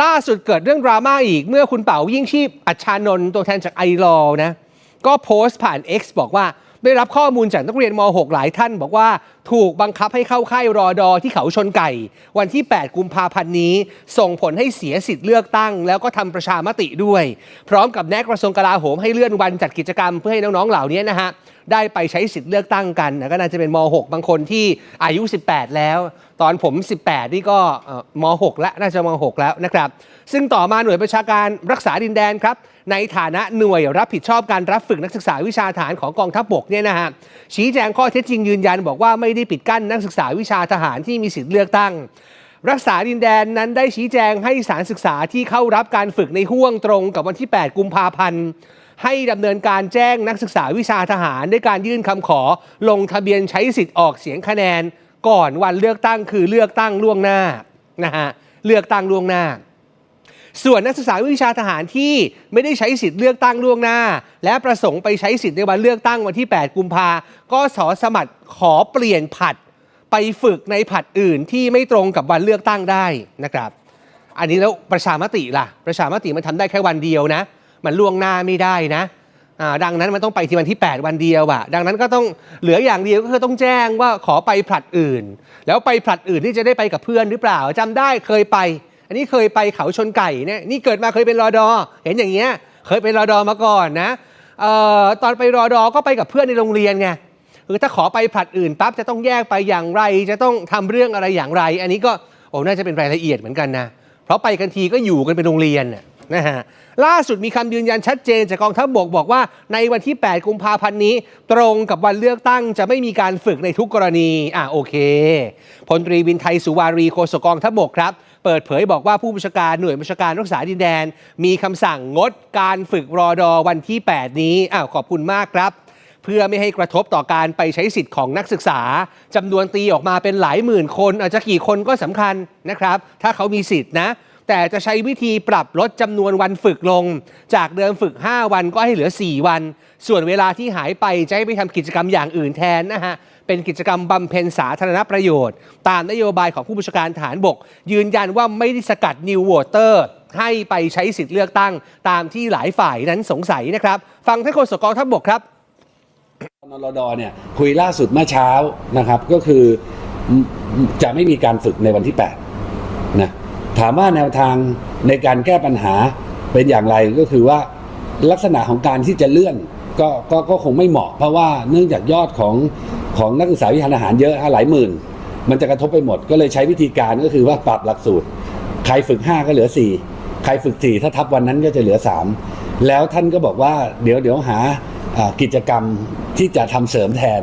ล่าสุดเกิดเรื่องดราม่าอีกเมื่อคุณเป๋ายิ่งชีพอัชานนท์ตัวแทนจากไอรอนะก็โพสต์ผ่าน X บอกว่าได้รับข้อมูลจากนักเรียนม .6 หลายท่าน บอกว่าถูกบังคับให้เข้าค่ายรอดอที่เขาชนไก่ วันที่ 8 กุมภาพันธ์นี้ ส่งผลให้เสียสิทธิ์เลือกตั้ง แล้วก็ทำประชามติด้วย พร้อมกับแนะกระทรวงกลาโหมให้เลื่อนวันจัดกิจกรรมเพื่อให้น้องๆเหล่านี้นะฮะ ได้ไปใช้สิทธิ์เลือกตั้งกันนะก็น่าจะเป็นม .6 บางคนที่อายุ 18 แล้ว ตอนผม 18 นี่ก็ม .6 แล้วน่าจะม .6 แล้วนะครับ ซึ่งต่อมาหน่วยประชาการรักษาดินแดนครับในฐานะหน่วยรับผิดชอบการรับฝึกนักศึกษาวิชาทหารของกองทัพบกเนี่ยนะฮะชี้แจงข้อเท็จจริงยืนยัน บอกว่าไม่ได้ปิดกั้นนักศึกษาวิชาทหารที่มีสิทธิ์เลือกตั้ง รักษาดินแดนนั้นได้ชี้แจงให้สารศึกษาที่เข้ารับการฝึกในห่วงตรงกับวันที่ 8 กุมภาพันธ์ ให้ดำเนินการแจ้งนักศึกษาวิชาทหาร ด้วยการยื่นคำขอลงทะเบียนใช้สิทธิ์ออกเสียงคะแนน ก่อนวันเลือกตั้งคือเลือกตั้งล่วงหน้านะฮะเลือกตั้งล่วงหน้า ส่วนนักศึกษาวิชาทหารที่ไม่ได้ใช้สิทธิ์เลือกตั้งล่วงหน้า และประสงค์ไปใช้สิทธิ์ในวันเลือกตั้งวันที่ 8 กุมภาก็สอสมัครขอเปลี่ยนผัดไปฝึกในผัดอื่นที่ไม่ตรงกับวันเลือกตั้งได้นะครับ อันนี้แล้วประชามติล่ะ ประชามติมันทำได้แค่วันเดียวนะ มันล่วงหน้าไม่ได้นะอ่าดังนั้นมันต้องไปที่วันที่ 8 วันเดียวอะดังนั้นก็ต้องเหลืออย่างเดียวก็คือต้องแจ้งว่าขอไปผลัดอื่น แล้วไปผลัดอื่นที่จะได้ไปกับเพื่อนหรือเปล่าจำได้เคยไป อันนี้เคยไปเขาชนไก่เนี่ยนี่เกิดมาเคยเป็นรอดอ เห็นอย่างเงี้ยเคยเป็นรอดอมาก่อนนะเอ่อตอนไปรอดอก็ไปกับเพื่อนในโรงเรียนไงคือถ้าขอไปผลัดอื่นปั๊บจะต้องแยกไปอย่างไร จะต้องทำเรื่องอะไรอย่างไร อันนี้ก็โอ้น่าจะเป็นรายละเอียดเหมือนกันนะเพราะไปกันทีก็อยู่กันเป็นโรงเรียนน่ะ นะฮะล่าสุดมีคำยืนยันชัดเจนจากกองทัพบกบอกว่าในวันที่ 8 กุมภาพันธ์นี้ ตรงกับวันเลือกตั้งจะไม่มีการฝึกในทุกกรณีอะโอเคพลตรีวินไทยสุวารีโฆษกกองทัพบกครับเปิดเผยบอกว่าผู้บัญชาการหน่วยบัญชาการรักษาดินแดน มีคำสั่งงดการฝึกรอดอวันที่ 8 นี้อ้าวขอบคุณมากครับ เพื่อไม่ให้กระทบต่อการไปใช้สิทธิ์ของนักศึกษาจำนวนตีออกมาเป็นหลายหมื่นคน อาจจะกี่คนก็สำคัญนะครับ ถ้าเขามีสิทธิ์นะ แต่จะใช้วิธีปรับลดจำนวนวันฝึกลง จากเดิมฝึก 5 วันก็ให้เหลือ 4 วัน ส่วนเวลาที่หายไปจะให้ไปทำกิจกรรมอย่างอื่นแทนนะฮะเป็นกิจกรรมบำเพ็ญสาธารณประโยชน์ ตามนโยบายของผู้บัญชาการฐานบก ยืนยันว่าไม่ได้สกัดนิวโวเตอร์ให้ไปใช้สิทธิ์เลือกตั้ง ตามที่หลายฝ่ายนั้นสงสัยนะครับ ฟังท่านโฆษกกองทัพบกครับนรดเนี่ยคุยล่าสุดเมื่อเช้านะครับ ก็คือจะไม่มีการฝึกในวันที่8นะ ถามว่าแนวทางในการแก้ปัญหาเป็นอย่างไรก็คือว่าลักษณะของการที่จะเลื่อนก็ก็ก็คงไม่เหมาะ เพราะว่าเนื่องจากยอดของของนักศึกษาวิชาทหารเยอะหลายหมื่น มันจะกระทบไปหมด ก็เลยใช้วิธีการก็คือว่าปรับหลักสูตร ใครฝึก 5 ก็เหลือ 4 ใครฝึก 4 ถ้าทับวันนั้นก็จะเหลือ 3 แล้วท่านก็บอกว่าเดี๋ยวเดี๋ยวหาอ่ากิจกรรมที่จะทำเสริมแทน